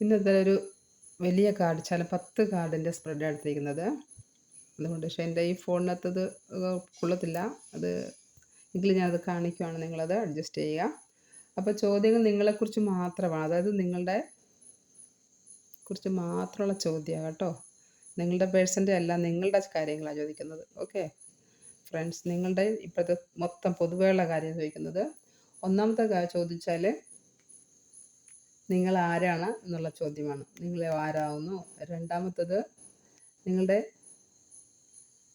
ഇന്നത്തെ ഒരു വലിയ കാർഡ് ചില പത്ത് കാർഡിന്റെ സ്പ്രെഡ് എടുത്തിരിക്കുന്നത്. അതുകൊണ്ട് പക്ഷേ എന്റെ ഈ ഫോണിനകത്തത് കൊള്ളത്തില്ല. അത് എങ്കിലും ഞാനത് കാണിക്കുവാണ് നിങ്ങളത്. അഡ്ജസ്റ്റ് ചെയ്യുക. അപ്പോൾ ചോദ്യങ്ങൾ നിങ്ങളെക്കുറിച്ച് മാത്രമാണ്. അതായത് നിങ്ങളുടെ കുറിച്ച് മാത്രമുള്ള ചോദ്യമാണ് കേട്ടോ. നിങ്ങളുടെ പേഴ്സന്റെ അല്ല നിങ്ങളുടെ കാര്യങ്ങളാണ് ചോദിക്കുന്നത്. ഓക്കെ. ഫ്രണ്ട്സ് നിങ്ങളുടെ ഇപ്പോഴത്തെ മൊത്തം പൊതുവെയുള്ള കാര്യം ചോദിക്കുന്നത്. ഒന്നാമത്തെ ചോദിച്ചാൽ നിങ്ങൾ ആരാണ് എന്നുള്ള ചോദ്യമാണ്. നിങ്ങളെ ആരാവുന്നു? രണ്ടാമത്തത് നിങ്ങളുടെ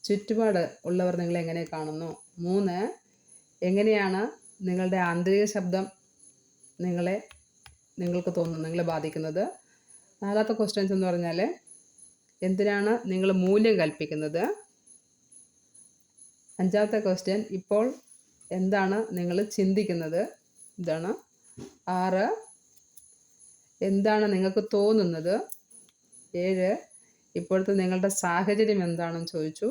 ചുറ്റുപാട് ഉള്ളവർ നിങ്ങളെ എങ്ങനെ കാണുന്നു? മൂന്ന് എങ്ങനെയാണ് നിങ്ങളുടെ ആന്തരിക ശബ്ദം നിങ്ങളെ നിങ്ങൾക്ക് തോന്നുന്നു നിങ്ങളെ ബാധിക്കുന്നത്? നാലാമത്തെ ക്വസ്റ്റ്യൻസ് എന്ന് പറഞ്ഞാൽ എന്തിനാണ് നിങ്ങൾ മൂല്യം കൽപ്പിക്കുന്നത്? അഞ്ചാമത്തെ ക്വസ്റ്റ്യൻ ഇപ്പോൾ എന്താണ് നിങ്ങൾ ചിന്തിക്കുന്നത്? ഇതാണ്. ആറ് എന്താണ് നിങ്ങൾക്ക് തോന്നുന്നത്? ഏഴ്. ഇപ്പോഴത്തെ നിങ്ങളുടെ സാഹചര്യം എന്താണെന്ന് ചോദിച്ചു.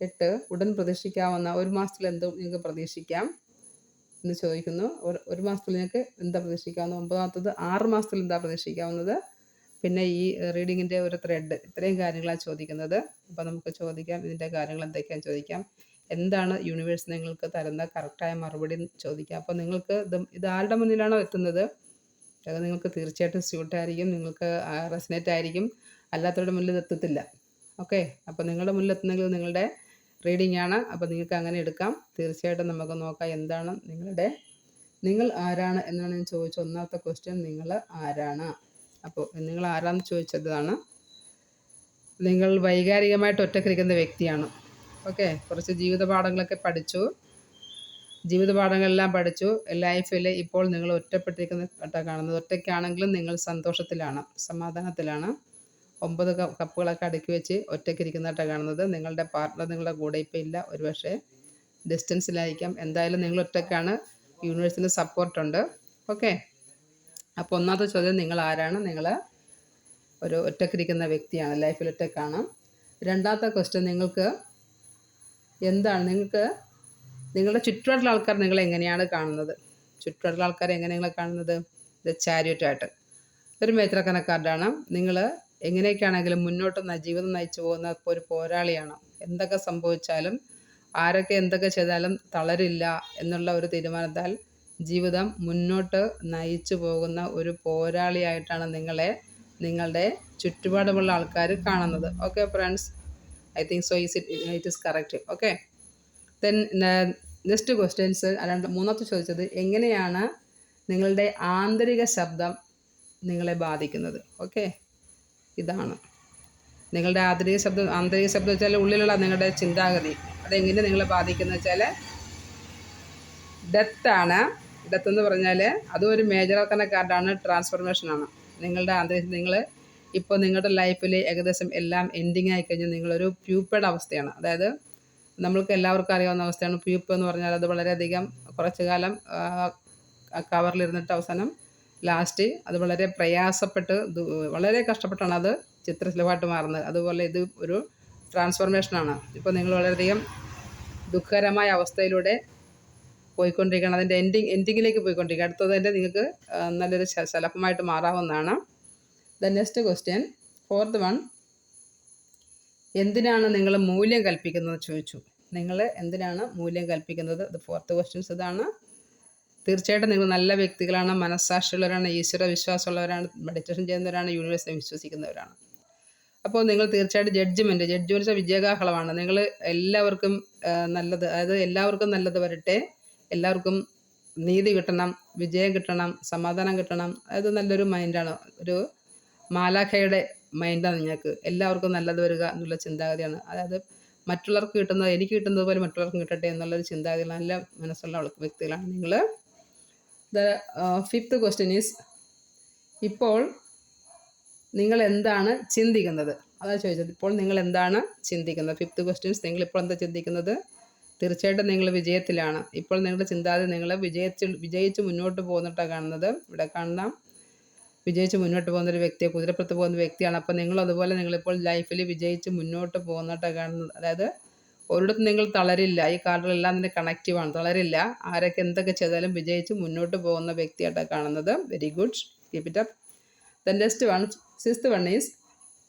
എട്ട്. ഉടൻ പ്രതീക്ഷിക്കാവുന്ന ഒരു മാസത്തിൽ എന്ത് നിങ്ങൾക്ക് പ്രതീക്ഷിക്കാം എന്ന് ചോദിക്കുന്നു. ഒരു മാസത്തിൽ നിങ്ങൾക്ക് എന്താ പ്രതീക്ഷിക്കാവുന്ന ഒമ്പതാമത്തത് ആറ് മാസത്തിൽ എന്താ പ്രതീക്ഷിക്കാവുന്നത്? പിന്നെ ഈ റീഡിങ്ങിന്റെ ഒരു ത്രെഡ്. ഇത്രയും കാര്യങ്ങളാണ് ചോദിക്കുന്നത്. അപ്പോൾ നമുക്ക് ചോദിക്കാം. ഇതിന്റെ കാര്യങ്ങൾ എന്തൊക്കെയാണെന്ന് ചോദിക്കാം. എന്താണ് യൂണിവേഴ്സ് നിങ്ങൾക്ക് തരുന്ന കറക്റ്റായ മറുപടി ചോദിക്കാം. അപ്പോൾ നിങ്ങൾക്ക് ഇത് ഇത് ആരുടെ മുന്നിലാണോ എത്തുന്നത്? അത് നിങ്ങൾക്ക് തീർച്ചയായിട്ടും സ്യൂട്ടായിരിക്കും നിങ്ങൾക്ക് റെസിനേറ്റ് ആയിരിക്കും. അല്ലാത്തവരുടെ മുന്നിൽ എത്തത്തില്ല. ഓക്കെ അപ്പോൾ നിങ്ങളുടെ മുന്നിൽ എത്തുന്നെങ്കിൽ നിങ്ങളുടെ റീഡിംഗ് ആണ്. അപ്പോൾ നിങ്ങൾക്ക് അങ്ങനെ എടുക്കാം. തീർച്ചയായിട്ടും നമുക്ക് നോക്കാം എന്താണ് നിങ്ങളുടെ നിങ്ങൾ ആരാണ് എന്നാണ് ഞാൻ ചോദിച്ച ഒന്നാമത്തെ ക്വസ്റ്റ്യൻ നിങ്ങൾ ആരാണ്? അപ്പോൾ നിങ്ങൾ ആരാന്ന് ചോദിച്ചതാണ്. നിങ്ങൾ വൈകാരികമായിട്ട് ഒറ്റക്കിരിക്കുന്ന വ്യക്തിയാണ്. ഓക്കെ കുറച്ച് ജീവിത പാഠങ്ങളൊക്കെ പഠിച്ചു. ജീവിത പാഠങ്ങളെല്ലാം പഠിച്ചു. ലൈഫിൽ ഇപ്പോൾ നിങ്ങൾ ഒറ്റപ്പെട്ടിരിക്കുന്ന കാണുന്നത്. ഒറ്റയ്ക്കാണെങ്കിലും നിങ്ങൾ സന്തോഷത്തിലാണ് സമാധാനത്തിലാണ്. ഒമ്പത് കപ്പുകളൊക്കെ അടുക്കി വെച്ച് ഒറ്റയ്ക്കിരിക്കുന്നതായിട്ടാണ് കാണുന്നത്. നിങ്ങളുടെ പാർട്ട്ണർ നിങ്ങളുടെ കൂടെ ഇപ്പോൾ ഇല്ല. ഒരുപക്ഷെ ഡിസ്റ്റൻസിലായിരിക്കാം എന്തായാലും നിങ്ങൾ ഒറ്റയ്ക്കാണ്. യൂണിവേഴ്സിന്റെ സപ്പോർട്ടുണ്ട് ഓക്കെ അപ്പോൾ ഒന്നാമത്തെ ചോദ്യം നിങ്ങൾ ആരാണ്? നിങ്ങൾ ഒരു ഒറ്റക്കിരിക്കുന്ന വ്യക്തിയാണ്. ലൈഫിൽ ഒറ്റക്കാണ് രണ്ടാമത്തെ ക്വസ്റ്റ്യൻ നിങ്ങൾക്ക് എന്താണ്? നിങ്ങൾക്ക് നിങ്ങളുടെ ചുറ്റുപാടുള്ള ആൾക്കാർ നിങ്ങൾ എങ്ങനെയാണ് കാണുന്നത്? ചുറ്റുപാടുള്ള ആൾക്കാർ എങ്ങനെ നിങ്ങളെ കാണുന്നത്? ഇത് ചാരിയറ്റായിട്ട് ഒരു മേത്രക്കണക്കാരുടെയാണ് നിങ്ങൾ എങ്ങനെയൊക്കെയാണെങ്കിലും മുന്നോട്ട് ജീവിതം നയിച്ചു പോകുന്ന ഒരു പോരാളിയാണ്. എന്തൊക്കെ സംഭവിച്ചാലും ആരൊക്കെ എന്തൊക്കെ ചെയ്താലും തളരില്ല എന്നുള്ള ഒരു തീരുമാനത്താൽ ജീവിതം മുന്നോട്ട് നയിച്ചു പോകുന്ന ഒരു പോരാളിയായിട്ടാണ് നിങ്ങളെ നിങ്ങളുടെ ചുറ്റുപാടുമുള്ള ആൾക്കാർ കാണുന്നത്. Okay friends I think so is it it is correct okay then next questions അല്ലാണ്ട് മൂന്നാമത്തെ ചോദിച്ചത് എങ്ങനെയാണ് നിങ്ങളുടെ ആന്തരിക ശബ്ദം നിങ്ങളെ ബാധിക്കുന്നത്? ഓക്കെ ഇതാണ്. നിങ്ങളുടെ ആന്തരിക ശബ്ദം ആന്തരിക ശബ്ദം വെച്ചാൽ ഉള്ളിലുള്ള നിങ്ങളുടെ ചിന്താഗതി അതെങ്ങനെ നിങ്ങളെ ബാധിക്കുന്നത് വെച്ചാൽ ഡെത്താണ് ഡെത്ത് എന്ന് പറഞ്ഞാൽ അതും ഒരു മേജർ ആക്കുന്ന കാർഡാണ് ട്രാൻസ്ഫോർമേഷനാണ് നിങ്ങളുടെ ആന്തരിക നിങ്ങൾ ഇപ്പോൾ നിങ്ങളുടെ ലൈഫിൽ ഏകദേശം എല്ലാം എൻഡിങ് ആയി കഴിഞ്ഞാൽ നിങ്ങളൊരു പ്യൂപ്പേഡ് അവസ്ഥയാണ്. അതായത് നമ്മൾക്ക് എല്ലാവർക്കും അറിയാവുന്ന അവസ്ഥയാണ്. പ്യൂപ്പ് എന്ന് പറഞ്ഞാൽ അത് വളരെയധികം കുറച്ചു കാലം കവറിലിരുന്നിട്ട് അവസാനം ലാസ്റ്റ് അത് വളരെ പ്രയാസപ്പെട്ട് വളരെ കഷ്ടപ്പെട്ടാണ് അത് ചിത്രശലഭമായിട്ട് മാറുന്നത്. അതുപോലെ ഇത് ഒരു ട്രാൻസ്ഫോർമേഷനാണ്. ഇപ്പോൾ നിങ്ങൾ വളരെയധികം ദുഃഖകരമായ അവസ്ഥയിലൂടെ പോയിക്കൊണ്ടിരിക്കുകയാണ്. അതിന്റെ എൻഡിങ് എൻഡിങ്ങിലേക്ക് പോയിക്കൊണ്ടിരിക്കുക അടുത്തത് തന്നെ നിങ്ങൾക്ക് നല്ലൊരു ശലഭമായിട്ട് മാറാവുന്നതാണ്. The next question fourth one എന്തിനാണ് നിങ്ങൾ മൂല്യം കൽപ്പിക്കുന്നത് ചോദിച്ചു. നിങ്ങൾ എന്തിനാണ് മൂല്യം കൽപ്പിക്കുന്നത്? ഇത് ഫോർത്ത് ക്വസ്റ്റ്യൻസ് ഇതാണ്. തീർച്ചയായിട്ടും നിങ്ങൾ നല്ല വ്യക്തികളാണ് മനസ്സാക്ഷിയുള്ളവരാണ് ഈശ്വര വിശ്വാസമുള്ളവരാണ് മെഡിറ്റേഷൻ ചെയ്യുന്നവരാണ് യൂണിവേഴ്സിനെ വിശ്വസിക്കുന്നവരാണ്. അപ്പോൾ നിങ്ങൾ തീർച്ചയായിട്ടും ജഡ്ജ്മെന്റ് ജഡ്ജ്മെന്റ് വിജയകാഹളമാണ് നിങ്ങൾ എല്ലാവർക്കും നല്ലത് അതായത് എല്ലാവർക്കും നല്ലത് വരട്ടെ. എല്ലാവർക്കും നീതി കിട്ടണം വിജയം കിട്ടണം സമാധാനം കിട്ടണം. അത് നല്ലൊരു മൈൻഡാണ് ഒരു മാലാഖയുടെ മൈൻഡാണ് നിങ്ങൾക്ക് എല്ലാവർക്കും നല്ലത് വരിക എന്നുള്ള ചിന്താഗതിയാണ്. അതായത് മറ്റുള്ളവർക്ക് കിട്ടുന്നത് എനിക്ക് കിട്ടുന്നത് പോലെ മറ്റുള്ളവർക്കും കിട്ടട്ടെ എന്നുള്ളൊരു ചിന്താഗതി നല്ല മനസ്സുള്ള വ്യക്തികളാണ് നിങ്ങൾ ദ ഫിഫ്ത്ത് ക്വസ്റ്റ്യൻ ഈസ് ഇപ്പോൾ നിങ്ങൾ എന്താണ് ചിന്തിക്കുന്നത്? അതാണ് ചോദിച്ചത് ഇപ്പോൾ നിങ്ങൾ എന്താണ് ചിന്തിക്കുന്നത്? ഫിഫ്ത്ത് ക്വസ്റ്റ്യൻസ് നിങ്ങൾ ഇപ്പോൾ എന്താ ചിന്തിക്കുന്നത്? തീർച്ചയായിട്ടും നിങ്ങൾ വിജയത്തിലാണ്. ഇപ്പോൾ നിങ്ങളുടെ ചിന്താഗതി നിങ്ങൾ വിജയിച്ച് വിജയിച്ച് മുന്നോട്ട് പോകുന്നിട്ടാണ് കാണുന്നത്. ഇവിടെ കാണാം. വിജയിച്ച് മുന്നോട്ട് പോകുന്ന ഒരു വ്യക്തിയെ കുതിരപ്പുറത്ത് പോകുന്ന വ്യക്തിയാണ്. അപ്പോൾ നിങ്ങൾ അതുപോലെ നിങ്ങളിപ്പോൾ ലൈഫിൽ വിജയിച്ച് മുന്നോട്ട് പോകുന്നതായിട്ട് കാണുന്നത്. അതായത് ഒരിടത്തും നിങ്ങൾ തളരില്ല. ഈ കാർഡുകളെല്ലാം ഇതിന് കണക്റ്റീവാണ് തളരില്ല. ആരൊക്കെ എന്തൊക്കെ ചെയ്താലും വിജയിച്ച് മുന്നോട്ട് പോകുന്ന വ്യക്തിയായിട്ടാണ് കാണുന്നത്. Very good keep it up the next one sixth one is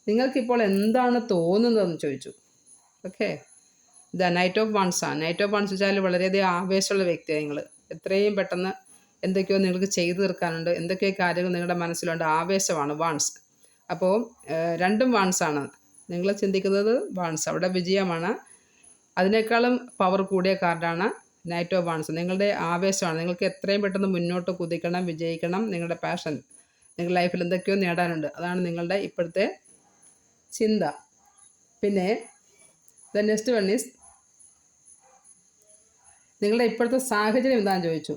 നിങ്ങൾക്കിപ്പോൾ എന്താണ് തോന്നുന്നതെന്ന് ചോദിച്ചു. Okay the knight of wands ആണ്. നൈറ്റ് ഓഫ് വൺസ് വെച്ചാൽ വളരെയധികം ആവേശമുള്ള വ്യക്തിയാണ് നിങ്ങൾ എത്രയും പെട്ടെന്ന് എന്തൊക്കെയോ നിങ്ങൾക്ക് ചെയ്തു തീർക്കാനുണ്ട്. എന്തൊക്കെയോ കാര്യങ്ങൾ നിങ്ങളുടെ മനസ്സിലുണ്ട്. ആവേശമാണ് വാൺസ്. അപ്പോൾ രണ്ടും വാൺസ് ആണ്. നിങ്ങൾ ചിന്തിക്കുന്നത് വാൺസ്. അവിടെ വിജയമാണ്. അതിനേക്കാളും പവർ കൂടിയ കാർഡാണ് നൈറ്റ് ഓഫ് വാൺസ് നിങ്ങളുടെ ആവേശമാണ്. നിങ്ങൾക്ക് എത്രയും പെട്ടെന്ന് മുന്നോട്ട് കുതിക്കണം വിജയിക്കണം നിങ്ങളുടെ പാഷൻ നിങ്ങളുടെ ലൈഫിൽ എന്തൊക്കെയോ നേടാനുണ്ട്. അതാണ് നിങ്ങളുടെ ഇപ്പോഴത്തെ ചിന്ത. പിന്നെ ദ നെക്സ്റ്റ് വൺ ഈസ് നിങ്ങളുടെ ഇപ്പോഴത്തെ സാഹചര്യം എന്താണെന്ന് ചോദിച്ചു.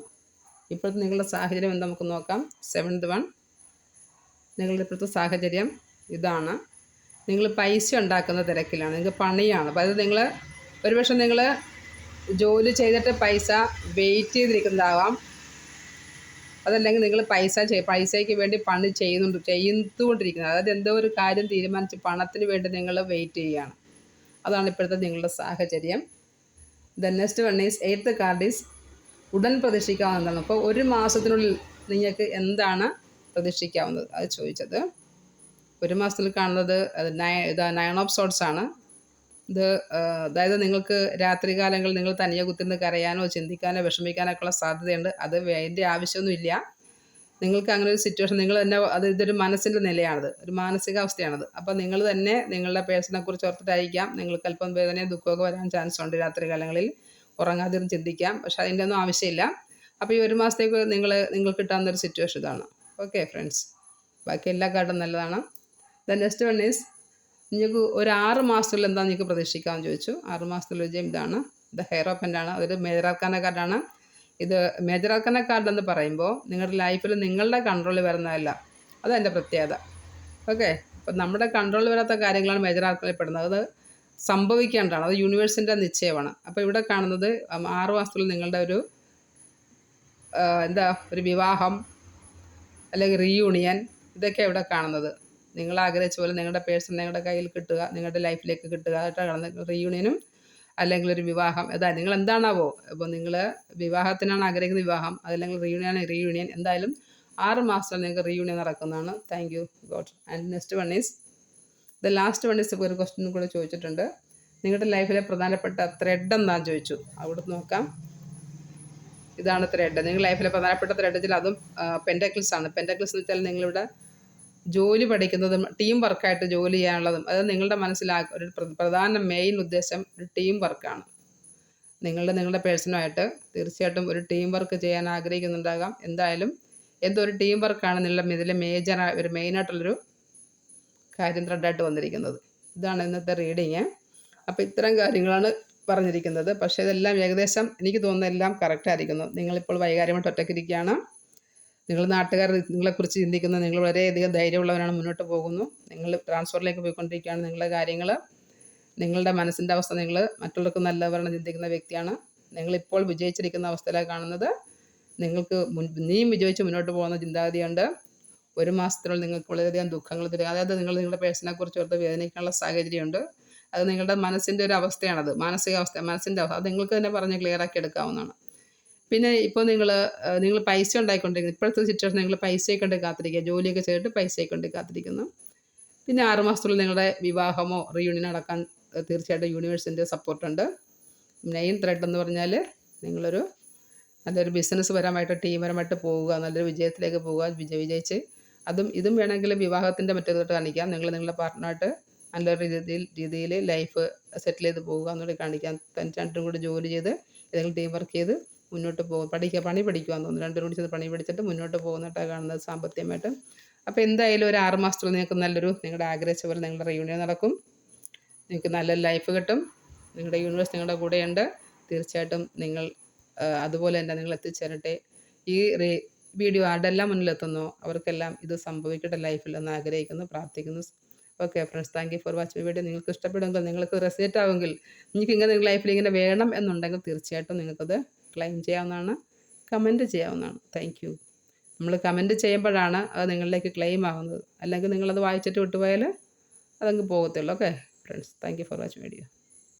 ഇപ്പോഴത്തെ നിങ്ങളുടെ സാഹചര്യം എന്താ നമുക്ക് നോക്കാം. സെവൻത് വൺ നിങ്ങളുടെ ഇപ്പോഴത്തെ സാഹചര്യം ഇതാണ്. നിങ്ങൾ പൈസ ഉണ്ടാക്കുന്ന തിരക്കിലാണ്. നിങ്ങൾക്ക് പണിയാണ്. അതായത് നിങ്ങൾ ഒരുപക്ഷെ നിങ്ങൾ ജോലി ചെയ്തിട്ട് പൈസ വെയിറ്റ് ചെയ്തിരിക്കുന്നതാവാം. അതല്ലെങ്കിൽ നിങ്ങൾ പൈസ പൈസയ്ക്ക് വേണ്ടി പണി ചെയ്യുന്നുണ്ട് ചെയ്തുകൊണ്ടിരിക്കുന്നത് അതായത് എന്തോ ഒരു കാര്യം തീരുമാനിച്ച് പണത്തിന് വേണ്ടി നിങ്ങൾ വെയിറ്റ് ചെയ്യുകയാണ്. അതാണ് ഇപ്പോഴത്തെ നിങ്ങളുടെ സാഹചര്യം. The next one is eighth card is ഉടൻ പ്രതീക്ഷിക്കാവുന്നതാണ്. അപ്പോൾ ഒരു മാസത്തിനുള്ളിൽ നിങ്ങൾക്ക് എന്താണ് പ്രതീക്ഷിക്കാവുന്നത്? അത് ചോദിച്ചത്. ഒരു മാസത്തിൽ കാണുന്നത് ഇത് നയൺ ഓഫ് സോട്ട്സ് ആണ്. ഇത് അതായത് നിങ്ങൾക്ക് രാത്രികാലങ്ങളിൽ നിങ്ങൾ തനിയെ കുത്തിരുന്ന് കരയാനോ ചിന്തിക്കാനോ വിഷമിക്കാനോ ഒക്കെ ഉള്ള സാധ്യതയുണ്ട്. അത് വേണ്ട ആവശ്യമൊന്നുമില്ല. നിങ്ങൾക്ക് അങ്ങനെ ഒരു സിറ്റുവേഷൻ നിങ്ങൾ തന്നെ അത് ഇതൊരു മനസ്സിന്റെ നിലയാണത്. ഒരു മാനസികാവസ്ഥയാണത്. അപ്പോൾ നിങ്ങൾ തന്നെ നിങ്ങളുടെ പേഴ്സണെ കുറിച്ച് ഓർത്തിട്ടായിരിക്കാം. നിങ്ങൾക്ക് അല്പം വേദനയും ദുഃഖമൊക്കെ വരാൻ ചാൻസ് ഉണ്ട് രാത്രികാലങ്ങളിൽ ഉറങ്ങാതിരുന്ന് ചിന്തിക്കാം. പക്ഷെ അതിന്റെ ഒന്നും ആവശ്യമില്ല. അപ്പോൾ ഈ ഒരു മാസത്തേക്ക് നിങ്ങൾ നിങ്ങൾക്ക് കിട്ടാവുന്ന ഒരു സിറ്റുവേഷൻ ഇതാണ്. ഓക്കെ ഫ്രണ്ട്സ് ബാക്കി എല്ലാ കാർഡും നല്ലതാണ്. ദ നെക്സ്റ്റ് വൺ ഈസ് നിങ്ങൾക്ക് ഒരു ആറ് മാസത്തിൽ എന്താ നിങ്ങൾക്ക് പ്രതീക്ഷിക്കാമെന്ന് ചോദിച്ചു. ആറ് മാസത്തിൽ വിജയം ഇതാണ്. ഇത് ഹെയർ ഓപ്പന്റ് ആണ്. അതൊരു മേജറാക്കാന കാർഡാണ്. ഇത് മേജറാക്കാന കാർഡ് എന്ന് പറയുമ്പോൾ നിങ്ങളുടെ ലൈഫിൽ നിങ്ങളുടെ കൺട്രോളിൽ വരുന്നതല്ല. അതെന്റെ പ്രത്യേകത. ഓക്കെ അപ്പം നമ്മുടെ കൺട്രോളിൽ വരാത്ത കാര്യങ്ങളാണ് മേജറാക്കലിൽ പെടുന്നത്. അത് സംഭവിക്കേണ്ടതാണ്. അത് യൂണിവേഴ്സിന്റെ നിശ്ചയമാണ്. അപ്പോൾ ഇവിടെ കാണുന്നത് ആറ് മാസത്തിൽ നിങ്ങളുടെ ഒരു എന്താ ഒരു വിവാഹം അല്ലെങ്കിൽ റീയൂണിയൻ ഇതൊക്കെ ഇവിടെ കാണുന്നത്. നിങ്ങൾ ആഗ്രഹിച്ച പോലെ നിങ്ങളുടെ പേഴ്സൺ നിങ്ങളുടെ കയ്യിൽ കിട്ടുക നിങ്ങളുടെ ലൈഫിലേക്ക് കിട്ടുക. ആയിട്ടാണ് റീയൂണിയനും അല്ലെങ്കിൽ ഒരു വിവാഹം. അതാ നിങ്ങൾ എന്താണാവോ അപ്പോൾ നിങ്ങൾ വിവാഹത്തിനാണ് ആഗ്രഹിക്കുന്ന വിവാഹം അതല്ലെങ്കിൽ റീയൂണിയൻ റീയൂണിയൻ എന്തായാലും ആറ് മാസത്തിൽ നിങ്ങൾക്ക് റീയൂണിയൻ നടക്കുന്നതാണ്. Thank you god and next one is the last one is ഒരു ക്വസ്റ്റ്യൻ കൂടെ ചോദിച്ചിട്ടുണ്ട്. നിങ്ങളുടെ ലൈഫിലെ പ്രധാനപ്പെട്ട ത്രെഡ് എന്താണെന്ന് ചോദിച്ചു? അവിടെ നോക്കാം. ഇതാണ് ത്രെഡ് നിങ്ങളുടെ ലൈഫിലെ പ്രധാനപ്പെട്ട ത്രെഡ് വെച്ചാൽ അതും പെന്റക്കിൾസ് ആണ്. പെന്റക്കിൾസ് എന്ന് വെച്ചാൽ നിങ്ങളിവിടെ ജോലി പഠിക്കുന്നതും ടീം വർക്കായിട്ട് ജോലി ചെയ്യാനുള്ളതും അത് നിങ്ങളുടെ മനസ്സിലാക്ക ഒരു പ്രധാന മെയിൻ ഉദ്ദേശം ഒരു ടീം വർക്കാണ് നിങ്ങളുടെ നിങ്ങളുടെ പേഴ്സണുമായിട്ട് തീർച്ചയായിട്ടും ഒരു ടീം വർക്ക് ചെയ്യാൻ ആഗ്രഹിക്കുന്നുണ്ടാകാം. എന്തായാലും എന്തൊരു ടീം വർക്കാണ് നിങ്ങളുടെ ഇതിലെ മേജർ ഒരു മെയിനായിട്ടുള്ളൊരു കാര്യം ത്രെഡായിട്ട് വന്നിരിക്കുന്നത്. ഇതാണ് ഇന്നത്തെ റീഡിങ് അപ്പോൾ ഇത്തരം കാര്യങ്ങളാണ് പറഞ്ഞിരിക്കുന്നത്. പക്ഷേ ഇതെല്ലാം ഏകദേശം എനിക്ക് തോന്നുന്ന എല്ലാം കറക്റ്റായിരിക്കുന്നു നിങ്ങളിപ്പോൾ വൈകാര്യമായിട്ട് ഒറ്റക്കിരിക്കുകയാണ് നിങ്ങൾ നാട്ടുകാർ നിങ്ങളെക്കുറിച്ച് ചിന്തിക്കുന്നത് നിങ്ങൾ വളരെയധികം ധൈര്യമുള്ളവരാണ് മുന്നോട്ട് പോകുന്നു. നിങ്ങൾ ട്രാൻസ്ഫറിലേക്ക് പോയിക്കൊണ്ടിരിക്കുകയാണ് നിങ്ങളുടെ കാര്യങ്ങൾ. നിങ്ങളുടെ മനസ്സിന്റെ അവസ്ഥ നിങ്ങൾ മറ്റുള്ളവർക്ക് നല്ലവരാണ് ചിന്തിക്കുന്ന വ്യക്തിയാണ്. നിങ്ങളിപ്പോൾ വിജയിച്ചിരിക്കുന്ന അവസ്ഥയിലാണ് കാണുന്നത്. നിങ്ങൾക്ക് മുൻ നീ വിജയിച്ച് മുന്നോട്ട് പോകുന്ന ചിന്താഗതിയുണ്ട്. ഒരു മാസത്തിനുള്ളിൽ നിങ്ങൾക്ക് വളരെയധികം ദുഃഖങ്ങൾ തരും. അതായത് നിങ്ങൾ നിങ്ങളുടെ പേഴ്സണെ കുറിച്ച് ഓർത്ത് വേദനിക്കാനുള്ള സാഹചര്യമുണ്ട്. അത് നിങ്ങളുടെ മനസ്സിന്റെ ഒരു അവസ്ഥയാണത്. മാനസികാവസ്ഥ മനസ്സിന്റെ അവസ്ഥ. അത് നിങ്ങൾക്ക് തന്നെ പറഞ്ഞ് ക്ലിയർ ആക്കി എടുക്കാവുന്നതാണ്. പിന്നെ ഇപ്പോൾ നിങ്ങൾ നിങ്ങൾ പൈസ ഉണ്ടായിക്കൊണ്ടിരിക്കുന്നു. ഇപ്പോഴത്തെ സിറ്റുവേഷൻ നിങ്ങൾ പൈസയൊക്കെ കൊണ്ട് കാത്തിരിക്കുക. ജോലിയൊക്കെ ചെയ്തിട്ട് പൈസയൊക്കെ കൊണ്ട് കാത്തിരിക്കുന്നു. പിന്നെ ആറ് മാസത്തിനുള്ളിൽ നിങ്ങളുടെ വിവാഹമോ റീയൂണിയൻ നടക്കാൻ ഏഹ്, തീർച്ചയായിട്ടും യൂണിവേഴ്സിന്റെ സപ്പോർട്ടുണ്ട് മെയിൻ ത്രെഡ് എന്ന് പറഞ്ഞാൽ നിങ്ങളൊരു നല്ലൊരു ബിസിനസ് പരമായിട്ട് ടീം പരമായിട്ട് പോവുക നല്ലൊരു വിജയത്തിലേക്ക് പോവുക വിജയ വിജയിച്ച് അതും ഇതും വേണമെങ്കിൽ വിവാഹത്തിന്റെ മറ്റേതോട്ട് കാണിക്കാം. നിങ്ങൾ നിങ്ങളുടെ പാർട്ട്ണറായിട്ട് നല്ല രീതിയിൽ രീതിയിൽ ലൈഫ് സെറ്റിൽ ചെയ്ത് പോകുക എന്നുള്ളത് കാണിക്കാം. രണ്ടും കൂടി ജോലി ചെയ്ത് ഏതെങ്കിലും ടീം വർക്ക് ചെയ്ത് മുന്നോട്ട് പോകും പഠിക്കുക പണി പഠിക്കുക തോന്നുന്നു. രണ്ടും കൂടി ചെയ്ത് പണി പഠിച്ചിട്ട് മുന്നോട്ട് പോകുന്നിട്ടാണ് കാണുന്നത് സാമ്പത്തികമായിട്ട്. അപ്പോൾ എന്തായാലും ഒരു ആറ് മാസത്തിൽ നിങ്ങൾക്ക് നല്ലൊരു നിങ്ങളുടെ ആഗ്രഹിച്ച പോലെ നിങ്ങളുടെ റീയൂണിയൻ നടക്കും. നിങ്ങൾക്ക് നല്ല ലൈഫ് കിട്ടും. നിങ്ങളുടെ യൂണിവേഴ്സ് നിങ്ങളുടെ കൂടെയുണ്ട്. തീർച്ചയായിട്ടും നിങ്ങൾ അതുപോലെ തന്നെ നിങ്ങൾ എത്തിച്ചേരട്ടെ. ഈ വീഡിയോ ആരുടെല്ലാം മുന്നിലെത്തുന്നു അവർക്കെല്ലാം ഇത് സംഭവിക്കട്ടെ ലൈഫിൽ എന്ന് ആഗ്രഹിക്കുന്നു പ്രാർത്ഥിക്കുന്നു. Okay friends thank you for watch my video. നിങ്ങൾക്ക് ഇഷ്ടപ്പെടുമെങ്കിൽ നിങ്ങൾക്ക് റെസിറ്റ് ആവുമെങ്കിൽ നിങ്ങൾക്ക് ഇങ്ങനെ നിങ്ങളുടെ ലൈഫിൽ ഇങ്ങനെ വേണം എന്നുണ്ടെങ്കിൽ തീർച്ചയായിട്ടും നിങ്ങൾക്കത് ക്ലെയിം ചെയ്യാവുന്നതാണ് കമന്റ് ചെയ്യാവുന്നതാണ്. Thank you. നമ്മൾ കമന്റ് ചെയ്യുമ്പോഴാണ് അത് നിങ്ങളിലേക്ക് ക്ലെയിം ആവുന്നത്. അല്ലെങ്കിൽ നിങ്ങളത് വായിച്ചിട്ട് വിട്ടുപോയാൽ അതങ്ങ് പോകത്തുള്ളൂ. Okay friends thank you for watch video.